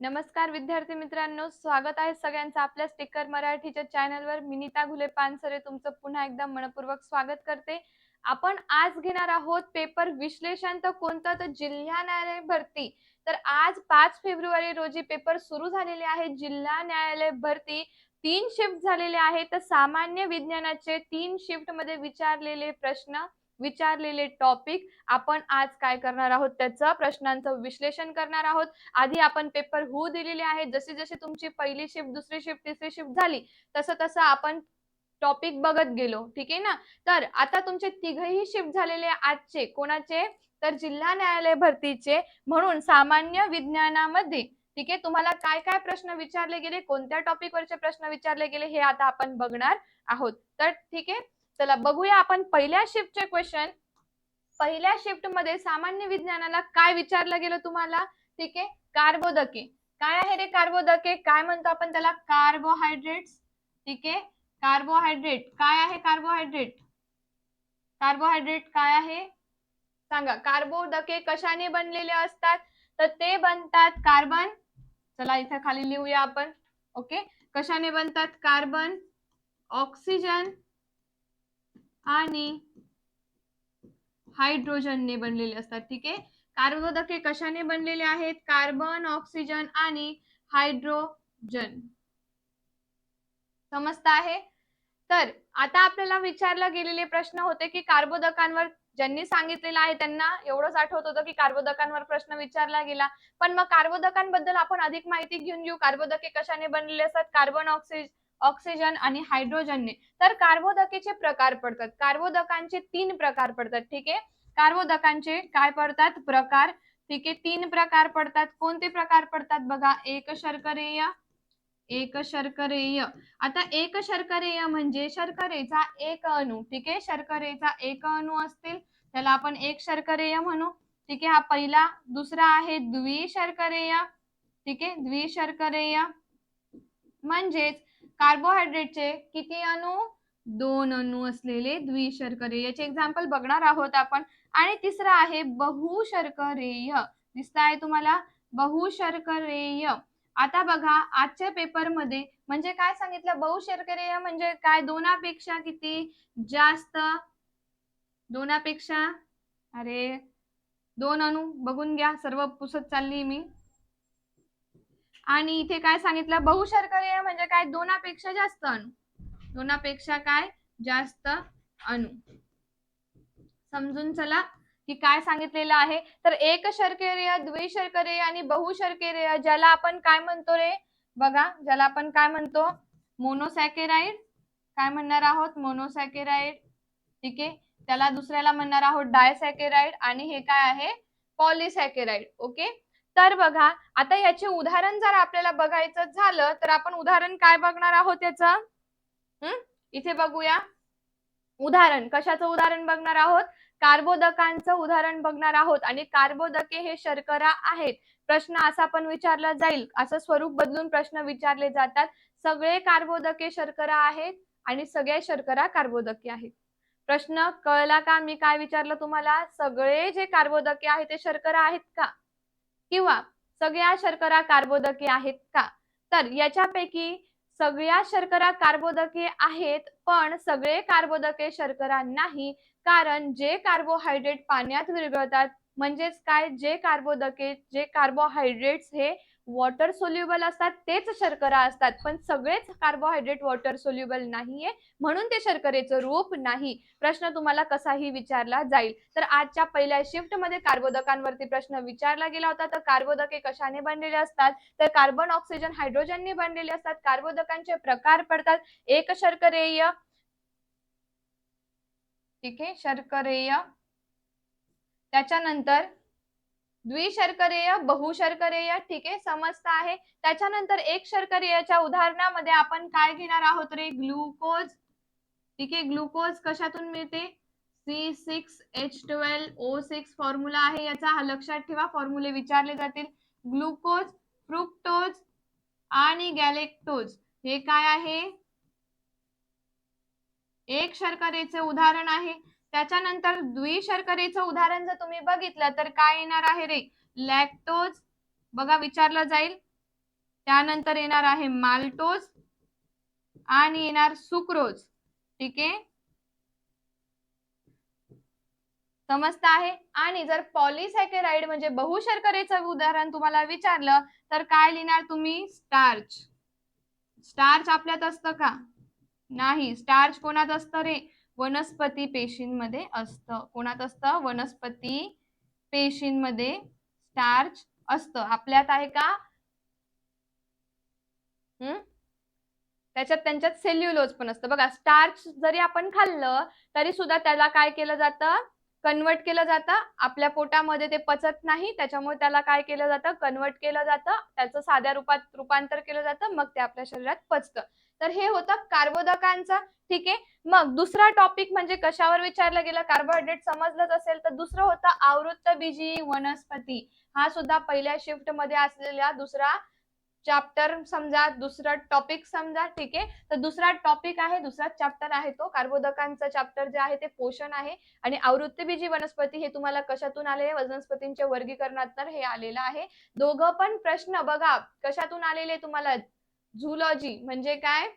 नमस्कार विद्यार्थी मित्रांनो स्वागत आहे सगळ्यांचं आपल्या स्टिकर मराठीच्या चॅनलवर. मिनिता घुले पानसरे तुमचं पुन्हा एकदा मनपूर्वक स्वागत करते. आपण आज घेणार आहोत पेपर विश्लेषण. तर कोणतं? तर जिल्हा न्यायालय भरती. तर आज पाच फेब्रुवारी रोजी पेपर सुरू झालेले आहे. जिल्हा न्यायालय भरती तीन शिफ्ट झालेले आहेत. तर सामान्य विज्ञानाचे तीन शिफ्टमध्ये विचारलेले प्रश्न विचारलेले टॉपिक आपण आज काय करणार आहोत त्याचं प्रश्नांचं विश्लेषण करणार आहोत. आधी आपण पेपर हू दिलेले आहेत. जसे जसे तुमची पहिली शिफ्ट दुसरी शिफ्ट तिसरी शिफ्ट झाली तसं तसं आपण टॉपिक बघत गेलो. ठीक आहे ना? तर आता तुमचे तिघही शिफ्ट झालेले आजचे. कोणाचे? तर जिल्हा न्यायालय भरतीचे. म्हणून सामान्य विज्ञानामध्ये ठीक आहे तुम्हाला काय काय प्रश्न विचारले गेले? कोणत्या टॉपिकवरचे प्रश्न विचारले गेले? हे आता आपण बघणार आहोत. तर ठीक आहे? चला बघूया आपण पहिल्या शिफ्टचे क्वेश्चन पहिल्या शिफ्टमध्ये सामान्य विज्ञानाला काय विचारलं गेलं तुम्हाला? ठीक आहे? कार्बोदके. काय आहे रे कार्बोदके? काय म्हणतो आपण त्याला? कार्बोहायड्रेट ठीक आहे? कार्बोहायड्रेट काय आहे कार्बोहायड्रेट कार्बोहायड्रेट काय आहे? सांगा. कार्बोदके कशाने बनलेले असतात? तर ते बनतात कार्बन चला इथे खाली लिहूया आपण. ओके कशाने बनतात? कार्बन ऑक्सिजन आणि हायड्रोजनने बनलेले असतात ठीक आहे? कार्बोदके कशाने बनलेले आहेत? कार्बन ऑक्सिजन आणि हायड्रोजन. समजत आहे? तर आता आपल्याला विचारला गेलेले प्रश्न होते की कार्बोदकांवर ज्यांनी सांगितलेलं आहे त्यांना एवढंच आठवत होतं की कार्बोदकांवर प्रश्न विचारला गेला. पण मग कार्बोदकांबद्दल आपण अधिक माहिती घेऊन घेऊ. कार्बोदके कशाने बनलेले असतात? कार्बन ऑक्सिजन ऑक्सिजन आणि हायड्रोजनने तर कार्बोदकेचे प्रकार पडतात. कार्बोदकांचे तीन प्रकार पडतात ठीक आहे? कार्बोदकांचे काय पडतात? प्रकार ठीक आहे? तीन प्रकार पडतात. कोणते प्रकार पडतात बघा? एक शर्करेय एक शर्करेय. आता एक शर्करेय म्हणजे शर्करेचा एक अणू ठीक आहे? शर्करेचा एक अणू असतील त्याला आपण एक शर्करेय म्हणू. ठीक आहे? हा पहिला दुसरा आहे द्विशर्करेय. ठीक आहे? द्विशर्करेय. म्हणजेच कार्बोहायड्रेटचे किती अणू? दोन अणू असलेले द्विशर्करेय. याचे एक्झाम्पल बघणार आहोत आपण. आणि तिसरा आहे बहुशर्करेय. दिसत आहे तुम्हाला? बहुशर्करेय. आता बघा आजच्या पेपरमध्ये म्हणजे काय सांगितलं? बहुशर्करेय म्हणजे काय? दोनापेक्षा किती? जास्त? दोनापेक्षा? अरे दोन अणू बघून घ्या. सर्व पुसत चालली मी. आणि इथे काय सांगितलं? बहुशर्करेय म्हणजे काय? दोनापेक्षा जास्त अणू. दोनापेक्षा काय? जास्त अणू. समजून चला की काय सांगितलेलं आहे. तर एक शर्करेय द्विशर्करेय आणि बहुशर्करेय ज्याला आपण काय म्हणतो रे? बघा ज्याला आपण काय म्हणतो? मोनोसॅकेराइड. काय म्हणणार आहोत? मोनोसॅकेराइड. ठीक आहे? त्याला दुसऱ्याला म्हणणार आहोत डायसॅकेराइड आणि हे काय आहे? पॉलिसॅकेराइड. ओके? तर बघा आता याचे उदाहरण जर आपल्याला बघायचं झालं तर आपण उदाहरण काय बघणार आहोत याचं? हम्म इथे बघूया. उदाहरण कशाचं उदाहरण बघणार आहोत? कार्बोदकांचं उदाहरण बघणार आहोत. आणि कार्बोदके हे शर्करा आहेत. प्रश्न असा पण विचारला जाईल. असं स्वरूप बदलून प्रश्न विचारले जातात. सगळे कार्बोदके शर्करा आहेत आणि सगळ्या शर्करा कार्बोदके आहेत. प्रश्न कळला का? मी काय विचारलं तुम्हाला? सगळे जे कार्बोदके आहेत ते शर्करा आहेत का? किंवा सगळ्या शर्करा कार्बोदके आहेत का? तर याच्यापैकी सगळ्या शर्करा कार्बोदके आहेत पण सगळे कार्बोदके शर्करा नाही कारण जे कार्बोहायड्रेट पाण्यात विरघळतात म्हणजेच काय? जे कार्बोदके जे कार्बोहायड्रेट्स हे वॉटर सोल्युबल असतात तेच शर्करा असतात पण सगळेच कार्बोहायड्रेट वॉटर सोल्युबल नाहीये म्हणून ते शर्करेचं रूप नाही. प्रश्न तुम्हाला कसाही विचारला जाईल. तर आजच्या पहिल्या शिफ्टमध्ये कार्बोदकांवरती प्रश्न विचारला गेला होता तर कार्बोदके कशाने बनलेले असतात? तर कार्बन ऑक्सिजन हायड्रोजनने बनलेले असतात. कार्बोदकांचे प्रकार पडतात. एक शर्करेय ठीक आहे शर्करेय. त्याच्यानंतर द्विशर्करेय बहुशर्करेय ठीक आहे समजत आहे. त्याच्यानंतर एक शर्करेयाच्या उदाहरणामध्ये आपण काय घेणार आहोत रे? ग्लुकोज. ठीक आहे ग्लुकोज कशातून मिळते? C six H twelve O six formula आहे याचा हा लक्षात ठेवा फॉर्म्युले विचारले जातील. ग्लुकोज फ्रुक्टोज आणि गॅलेक्टोज हे काय आहे? एक शर्करेचे उदाहरण आहे. त्याच्यानंतर द्विशर्करेचं उदाहरण जर तुम्ही बघितलं तर काय येणार आहे रे? लॅक्टोज बघा विचारलं जाईल. त्यानंतर येणार आहे माल्टोज आणि येणार सुक्रोज. ठीक आहे? समजत आहे. आणि जर पॉलिसॅकेराइड म्हणजे बहुशर्करेचं उदाहरण तुम्हाला विचारलं तर काय लिहिणार तुम्ही? स्टार्च. स्टार्च आपल्यात असतं का? नाही. स्टार्च कोणात असतं रे? वनस्पती पेशींमध्ये असतं. कोणात असतं? वनस्पती पेशींमध्ये स्टार्च असतं. आपल्यात आहे का? हम्म? त्याच्यात त्यांच्यात सेल्युलोज पण असतं. बघा स्टार्च जरी आपण खाल्लं तरी सुद्धा त्याला काय केलं जातं? कन्वर्ट केलं जातं. आपल्या पोटामध्ये ते पचत नाही त्याच्यामुळे त्याला काय केलं जातं? कन्वर्ट केलं जातं. त्याचं साध्या रूपात रूपांतर केलं जातं. मग ते आपल्या शरीरात पचतं. तर हे होतं कार्बोदकांचं. ठीक आहे? मग दुसरा टॉपिक म्हणजे कशावर विचारलं गेलं? कार्बोहायड्रेट समजलंच असेल तर दुसरं होतं आवृत्तबीजी वनस्पती. हा सुद्धा पहिल्या शिफ्टमध्ये असलेला दुसरा चॅप्टर समजा दुसरा टॉपिक समजा ठीक आहे? तर दुसरा टॉपिक आहे दुसरा चॅप्टर आहे तो. कार्बोदकांचा चॅप्टर जे आहे ते पोषण आहे. आणि आवृत्तबीजी वनस्पती हे तुम्हाला कशातून आले वनस्पतींच्या वर्गीकरणात तर हे आलेलं आहे. दोघं पण प्रश्न बघा. कशातून आलेले तुम्हाला? झुलॉजी म्हणजे काय?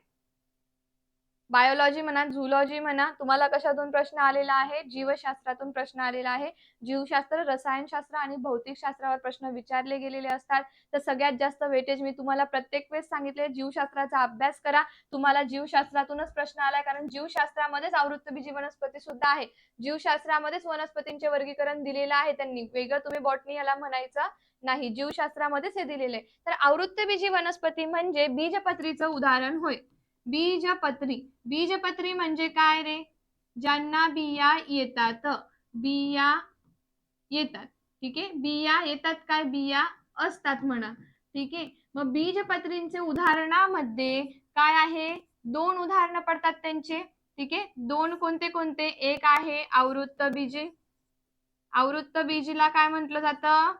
बायोलॉजी म्हणा झुलॉजी म्हणा तुम्हाला कशातून प्रश्न आलेला आहे? जीवशास्त्रातून प्रश्न आलेला आहे. जीवशास्त्र रसायनशास्त्र आणि भौतिकशास्त्रावर प्रश्न विचारले गेलेले असतात. तर सगळ्यात जास्त वेटेज मी तुम्हाला प्रत्येक वेळेस सांगितले जीवशास्त्राचा अभ्यास करा. तुम्हाला जीवशास्त्रातूनच प्रश्न आलाय कारण जीवशास्त्रामध्येच आवृत्तबीजी वनस्पती सुद्धा आहे. जीवशास्त्रामध्येच वनस्पतींचे वर्गीकरण दिलेलं आहे त्यांनी. वेगळं तुम्ही बॉटनी याला म्हणायचं नाही. जीवशास्त्रामध्येच हे दिलेले आहे. तर आवृत्तबीजी वनस्पती म्हणजे बीजपत्रीचं उदाहरण होय. बीजपत्री. बीजपत्री म्हणजे काय रे? ज्यांना बिया येतात. बिया येतात. ठीक आहे? बिया येतात काय? बिया असतात म्हणा. ठीक आहे? मग बीजपत्रींचे उदाहरणामध्ये काय आहे? दोन उदाहरणं पडतात त्यांचे. ठीक आहे? दोन कोणते कोणते? एक आहे आवृत्त बीजे. आवृत्त बीजीला काय म्हटलं जातं?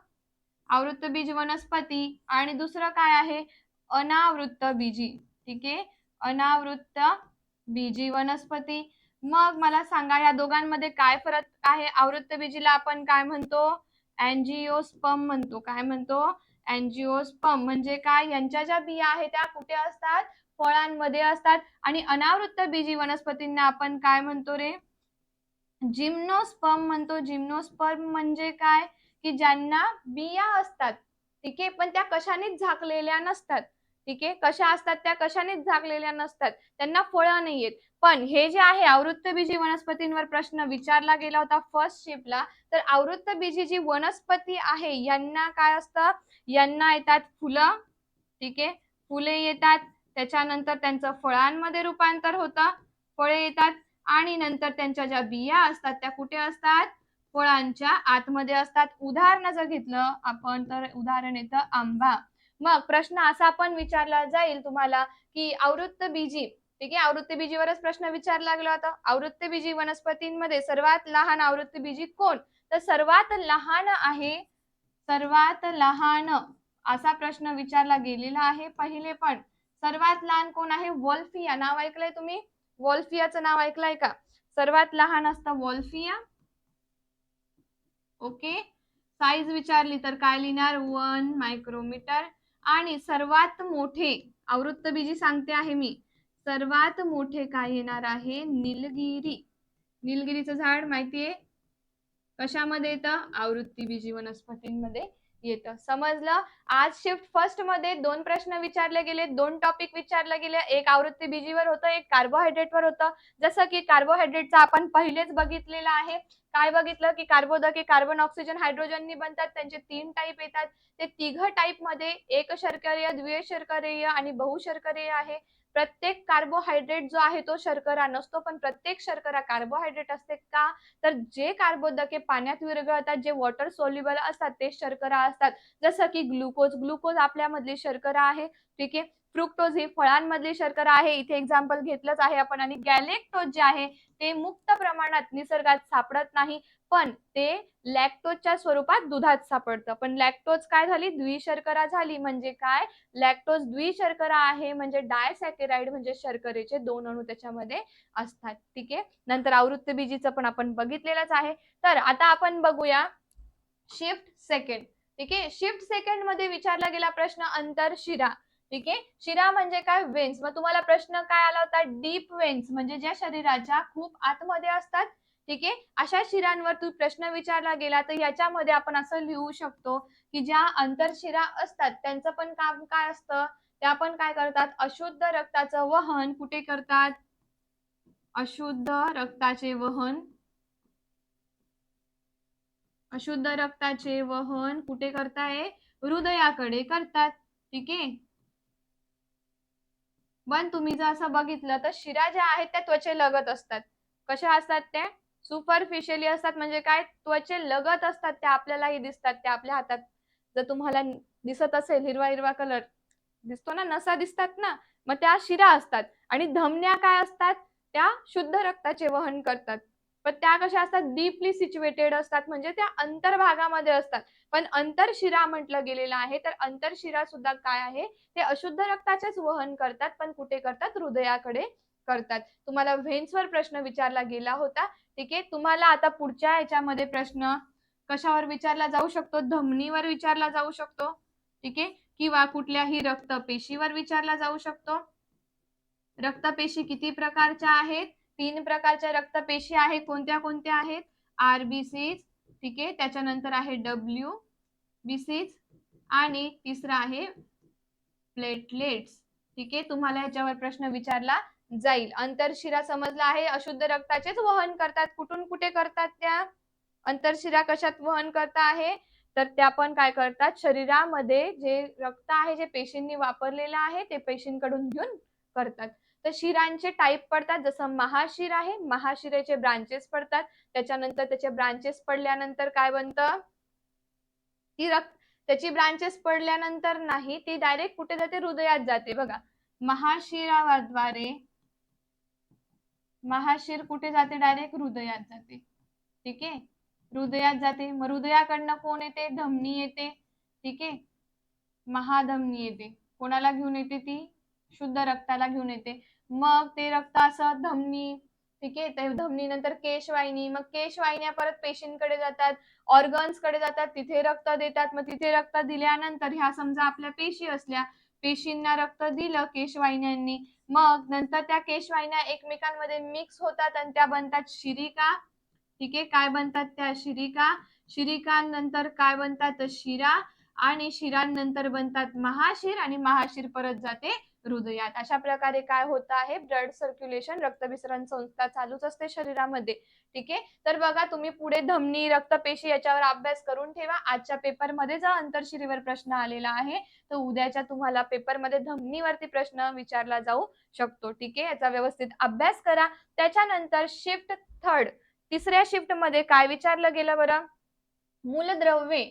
आवृत्त बीज वनस्पती. आणि दुसरं काय आहे? अनावृत्त बीजी. ठीक आहे? अनावृत्त बीजी वनस्पती. मग मला सांगा या दोघांमध्ये काय फरक आहे? आवृत्त बीजीला आपण काय म्हणतो? अँजिओस्पम म्हणतो. काय म्हणतो? अँजिओस्पम म्हणजे काय? यांच्या ज्या बिया आहेत त्या कुठे असतात? फळांमध्ये असतात. आणि अनावृत्त बीजी वनस्पतींना आपण काय म्हणतो रे? जिम्नोस्पम म्हणतो. जिम्नोस्पर्म म्हणजे काय? की ज्यांना बिया असतात. ठीक आहे? पण त्या कशानेच झाकलेल्या नसतात. ठीक आहे? कशा असतात त्या? कशानेच झाकलेल्या नसतात. त्यांना फळं नाही येत पण हे जे आहे आवृत्तबीजी वनस्पतींवर प्रश्न विचारला गेला होता फर्स्ट शेपला तर आवृत्तबीजी जी वनस्पती आहे यांना काय असतं? यांना येतात फुलं ठीक आहे? फुले येतात त्याच्यानंतर त्यांचं फळांमध्ये रूपांतर होतं फळे येतात आणि नंतर त्यांच्या ज्या बिया असतात त्या कुठे असतात? फळांच्या आतमध्ये असतात. उदाहरण जर घेतलं आपण तर उदाहरण येतं आंबा. मग प्रश्न असा पण विचारला जाईल तुम्हाला की आवृत्त बीजी ठीक आहे? आवृत्त बीजीवरच प्रश्न विचारला गेला होता. आवृत्त बीजी वनस्पतींमध्ये सर्वात लहान आवृत्त बीजी कोण? तर सर्वात लहान आहे सर्वात लहान असा प्रश्न विचारला गेलेला आहे पहिले पण. सर्वात लहान कोण आहे? वॉल्फिया. नाव ऐकलंय तुम्ही? वॉल्फियाचं नाव ऐकलंय का? सर्वात लहान असतं वॉल्फिया. ओके. साईज विचारली तर काय लिहिणार? One micrometre. आणि सर्वात मोठे आवृत्तबीजी सांगते आहे मी सर्वात मोठे काय येणार आहे? निलगिरी. निलगिरीचं झाड माहितीये? कशामध्ये येतं? आवृत्तीबीजी वनस्पतींमध्ये. येतं. समजलं? आज शिफ्ट फर्स्टमध्ये दोन प्रश्न विचारले गेले दोन टॉपिक विचारले गेले एक आवृत्ती बीजीवर होतं एक कार्बोहायड्रेटवर होतं. जसं की कार्बोहायड्रेटचा आपण पहिलेच बघितलेलं आहे. काय बघितलं? की कार्बोदके कार्बन ऑक्सिजन हायड्रोजननी बनतात. त्यांचे तीन टाईप येतात. ते तिघ टाईपमध्ये एक शर्करीय द्विय शर्करीय आणि बहुशर्करीय आहे. प्रत्येक कार्बोहायड्रेट जो आहे तो शर्करा नसतो पण प्रत्येक शर्करा कार्बोहायड्रेट असते का? तर जे कार्बोदके पाण्यात विरघळतात जे वॉटर सोल्युबल असतात ते शर्करा असतात. जसं की ग्लुकोज ग्लुकोज आपल्यामधली शर्करा आहे ठीक आहे? फ्रुक्टोज ही फळांमधली शर्करा आहे. इथे एक्झाम्पल घेतलंच आहे आपण. आणि गॅलेक्टोज जे आहे ते मुक्त प्रमाणात निसर्गात सापडत नाही. पण ते लॅक्टोजच्या स्वरूपात दुधात सापडतं. पण लॅक्टोज काय झाली? द्विशर्करा झाली. म्हणजे काय? लॅक्टोज द्विशर्करा आहे. म्हणजे डायसॅकेराइड म्हणजे शर्करेचे दोन अणू त्याच्यामध्ये असतात. ठीक आहे? नंतर आवृत्त बीजीचं पण आपण बघितलेलंच आहे. तर आता आपण बघूया शिफ्ट सेकंड ठीक आहे? शिफ्ट सेकंडमध्ये विचारला गेला प्रश्न अंतरशिरा ठीक आहे? शिरा म्हणजे काय? वेन्स. मग तुम्हाला प्रश्न काय आला होता? Deep veins. म्हणजे ज्या शरीराच्या खूप आतमध्ये असतात ठीक आहे? अशा शिरांवर तू प्रश्न विचारला गेला तर याच्यामध्ये आपण असं लिहू शकतो की ज्या अंतरशिरा असतात त्यांचं पण काम काय असतं? त्या पण काय करतात? अशुद्ध रक्ताचं वहन कुठे करतात? अशुद्ध रक्ताचे वहन अशुद्ध रक्ताचे वहन कुठे करताय? हृदयाकडे करतात. ठीक आहे? पण तुम्ही जर असं बघितलं तर शिरा ज्या आहेत त्या त्वचे लगत असतात. कशा असतात त्या? सुपरफिशियली असतात म्हणजे काय? त्वचे लगत असतात त्या आपल्यालाही दिसतात त्या आपल्या हातात. जर तुम्हाला दिसत असेल हिरवा हिरवा कलर दिसतो ना नसा दिसतात ना मग त्या शिरा असतात. आणि धमन्या काय असतात? त्या शुद्ध रक्ताचे वहन करतात. पण त्या कशा असतात? डीपली सिच्युएटेड असतात. म्हणजे त्या अंतर्भागामध्ये असतात. पण अंतरशिरा म्हटलं गेलेलं आहे तर अंतरशिरा सुद्धा काय आहे? ते अशुद्ध रक्ताचेच वहन करतात पण कुठे करतात? हृदयाकडे करतात. तुम्हाला व्हेन्सवर प्रश्न विचारला गेला होता. ठीक आहे. तुम्हाला आता पुढच्या याच्यामध्ये प्रश्न कशावर विचारला जाऊ शकतो? धमनीवर विचारला जाऊ शकतो. ठीक आहे. किंवा कुठल्याही रक्तपेशीवर विचारला जाऊ शकतो. रक्तपेशी किती प्रकारच्या आहेत? तीन प्रकारच्या रक्तपेशी आहे कोणत्या कोणत्या आहेत? आरबीसी ठीक आहे. त्याच्यानंतर आहे डब्ल्यू बीसीज आणि तिसरा आहे प्लेटलेट्स ठीक आहे. तुम्हाला याच्यावर प्रश्न विचारला जाईल. अंतरशिरा समजला आहे. अशुद्ध रक्ताचेच वहन करतात. कुठून कुठे करतात त्या? अंतरशिरा कशात वहन करता आहे? तर त्या पण काय करतात? शरीरामध्ये जे रक्त आहे जे पेशींनी वापरलेलं आहे ते पेशींकडून घेऊन करतात. तर शिरांचे टाईप पडतात. जसं महाशिर आहे महाशिरेचे ब्रांचेस पडतात. त्याच्यानंतर त्याचे ब्रांचेस पडल्यानंतर काय बनतं? ती रक्त त्याची ब्रांचेस पडल्यानंतर नाही ती डायरेक्ट कुठे जाते? हृदयात जाते. बघा महाशिराद्वारे महाशिर कुठे जाते? डायरेक्ट हृदयात जाते. ठीक आहे? हृदयात जाते. मग हृदयाकडनं कोण येते? धमनी येते. ठीक आहे? महाधमनी येते. कोणाला घेऊन येते ती? शुद्ध रक्ताला घेऊन येते. मग ते रक्त असं धमनी ठीक आहे? ते धमनी नंतर केशवाहिनी. मग केशवाहिन्या परत पेशींकडे जातात ऑर्गन्सकडे जातात तिथे रक्त देतात. मग तिथे रक्त दिल्यानंतर ह्या समजा आपल्या पेशी असल्या पेशींना रक्त दिलं केशवाहिन्यांनी मग नंतर त्या केशवाहिन्या एकमेकांमध्ये मिक्स होतात आणि त्या बनतात शिरिका. ठीक आहे? काय बनतात त्या शिरिका? शिरिकांनंतर काय बनतात? शिरा आणि शिरांनंतर बनतात महाशीर आणि महाशीर परत जाते हृदयात. अशा प्रकारे काय होत आहे? ब्लड सर्क्युलेशन रक्तभिसरण संस्था चालूच असते शरीरामध्ये. ठीक आहे? तर बघा तुम्ही पुढे धमनी रक्तपेशी याच्यावर अभ्यास करून ठेवा. आजच्या पेपरमध्ये जर अंतरशिरीवर प्रश्न आलेला आहे तर उद्याच्या तुम्हाला पेपरमध्ये धमनीवरती प्रश्न विचारला जाऊ शकतो. ठीक आहे? याचा व्यवस्थित अभ्यास करा. त्याच्यानंतर शिफ्ट थर्ड तिसऱ्या शिफ्टमध्ये काय विचारलं गेलं बरं? मूलद्रव्ये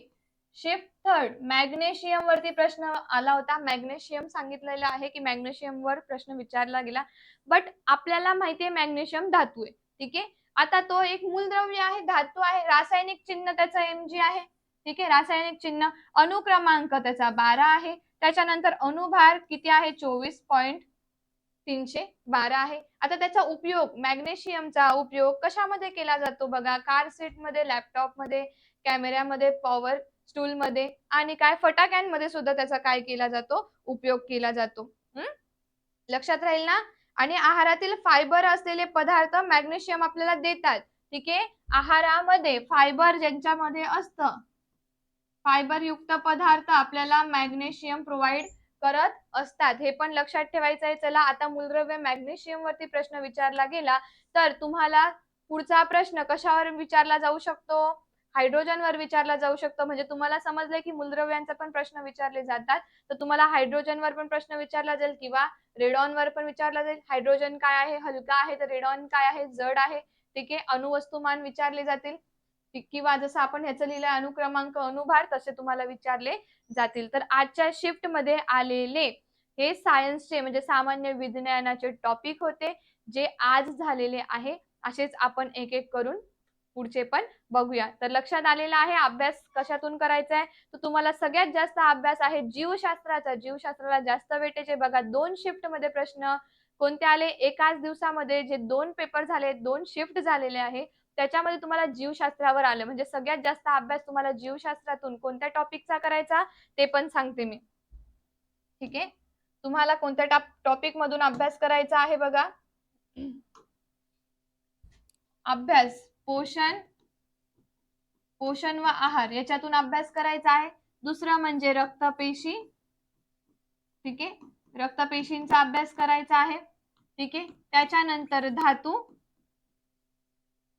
शिफ्ट थर्ड मॅग्नेशियम वरती प्रश्न आला होता. मॅग्नेशियम सांगितलेलं आहे की मॅग्नेशियम वर प्रश्न विचारला गेला. बट आपल्याला माहितीये मॅग्नेशियम धातू आहे. ठीक आहे? आता तो एक मूलद्रव्य आहे धातू आहे. रासायनिक चिन्ह त्याचं एमजी आहे. ठीक आहे? रासायनिक चिन्ह. अनुक्रमांक त्याचा बारा आहे. त्याच्यानंतर अणुभार किती आहे? चोवीस पॉइंट तीनशे बारा आहे. आता त्याचा उपयोग मॅग्नेशियमचा उपयोग कशामध्ये केला जातो बघा? कार सीटमध्ये लॅपटॉपमध्ये कॅमेऱ्यामध्ये पॉवर स्टूल मध्ये आणि काय फटाक्यांमध्ये सुद्धा त्याचा काय केला जातो? उपयोग केला जातो. लक्षात राहील ना? आणि आहारातील फायबर असलेले पदार्थ मॅग्नेशियम आपल्याला देतात. ठीक आहे? आहारामध्ये फायबर ज्यांच्यामध्ये असतं फायबर युक्त पदार्थ आपल्याला मॅग्नेशियम प्रोव्हाइड करत असतात. हे पण लक्षात ठेवायचं आहे. चला आता मूलद्रव्य मॅग्नेशियम वरती प्रश्न विचारला गेला तर तुम्हाला पुढचा प्रश्न कशावर विचारला जाऊ शकतो? हायड्रोजन वर विचारला जाऊ शकतो. म्हणजे तुम्हाला समजलं की मूलद्रव्यांचा पण प्रश्न विचारले जातात. तर तुम्हाला हायड्रोजन वर पण प्रश्न विचारला जाईल किंवा रेडॉन वर पण विचारला जाईल. हायड्रोजन काय आहे? हलका आहे तर रेडॉन काय आहे? जड आहे. ठीक आहे? अणुवस्तुमान विचारले जातील. किंवा जसं आपण ह्याचं लिहिलं अनुक्रमांक अनुभार तसे तुम्हाला विचारले जातील. तर आजच्या शिफ्टमध्ये आलेले हे सायन्सचे म्हणजे सामान्य विज्ञानाचे टॉपिक होते जे आज झालेले आहे. असेच आपण एक एक करून पुढचे पण बघूया. तर लक्षात आलेला आहे अभ्यास कशातून करायचा आहे तर तुम्हाला सगळ्यात जास्त अभ्यास आहे जीवशास्त्राचा. जीवशास्त्राला जास्त वेटेज बघा. दोन शिफ्टमध्ये प्रश्न. कोणते आले? एकाच दिवसामध्ये जे दोन पेपर झाले दोन शिफ्ट झालेले आहे त्याच्यामध्ये तुम्हाला जीवशास्त्रावर आलं. म्हणजे सगळ्यात जास्त अभ्यास तुम्हाला जीवशास्त्रातून कोणत्या टॉपिकचा करायचा ते पण सांगते मी. ठीक आहे? तुम्हाला कोणत्या टॉपिक मधून अभ्यास करायचा आहे बघा? अभ्यास. पोषण पोषण व आहार याच्यातून अभ्यास करायचा आहे. दुसरं म्हणजे रक्तपेशी. ठीक आहे? रक्तपेशींचा अभ्यास करायचा आहे. ठीक आहे? त्याच्यानंतर धातू.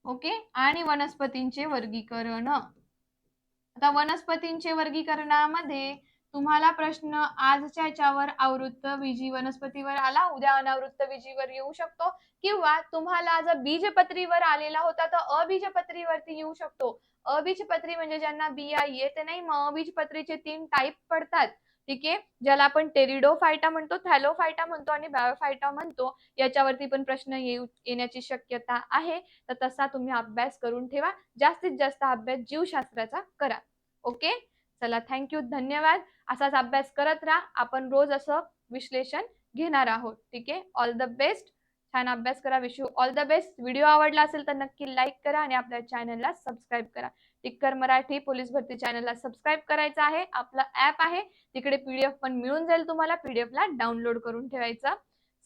ओके? आणि वनस्पतींचे वर्गीकरण. आता वनस्पतींचे वर्गीकरणामध्ये तुम्हाला प्रश्न आजच्या याच्यावर आवृत्त बीजी वनस्पतीवर आला. उद्या अनावृत्त बीजीवर येऊ शकतो. किंवा तुम्हाला जर बीजपत्रीवर आलेला होता तर अबीजपत्रीवरती येऊ शकतो. अबीजपत्री म्हणजे ज्यांना बिया येत नाही मग अबीजपत्रीचे तीन टाईप पडतात. ठीक आहे? ज्याला आपण टेरिडोफायटा म्हणतो थॅलोफायटा म्हणतो आणि बायोफायटा म्हणतो. याच्यावरती पण प्रश्न येऊ येण्याची शक्यता आहे. तर तसा तुम्ही अभ्यास करून ठेवा. जास्तीत जास्त अभ्यास जीवशास्त्राचा करा. ओके? चला थँक्यू धन्यवाद. असाच अभ्यास करत राहा. आपण रोज असं विश्लेषण घेणार आहोत. ठीक आहे? ऑल द बेस्ट छान अभ्यास करा. Wish you all the best video आवडला असेल तर नक्की लाईक करा आणि आपल्या चॅनलला सबस्क्राईब करा. टिक्कर मराठी पोलीस भरती चॅनलला सबस्क्राईब करायचं आहे. आपलं ऍप आहे. तिकडे पीडीएफ पण मिळून जाईल तुम्हाला. पीडीएफला डाउनलोड करून ठेवायचं.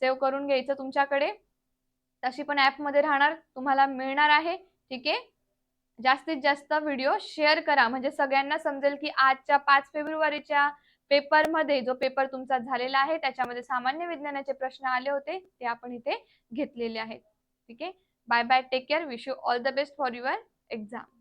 सेव्ह करून घ्यायचं तुमच्याकडे. तशी पण ऍपमध्ये राहणार. तुम्हाला मिळणार आहे. ठीक आहे? जास्तीत जास्त व्हिडिओ शेअर करा. म्हणजे सगळ्यांना समजेल की आजच्या पाच फेब्रुवारीच्या पेपरमध्ये जो पेपर तुमचा झालेला आहे त्याच्यामध्ये सामान्य विज्ञानाचे प्रश्न आले होते ते आपण इथे घेतलेले आहेत. ठीक आहे? Bye bye take care wish you all the best for your exam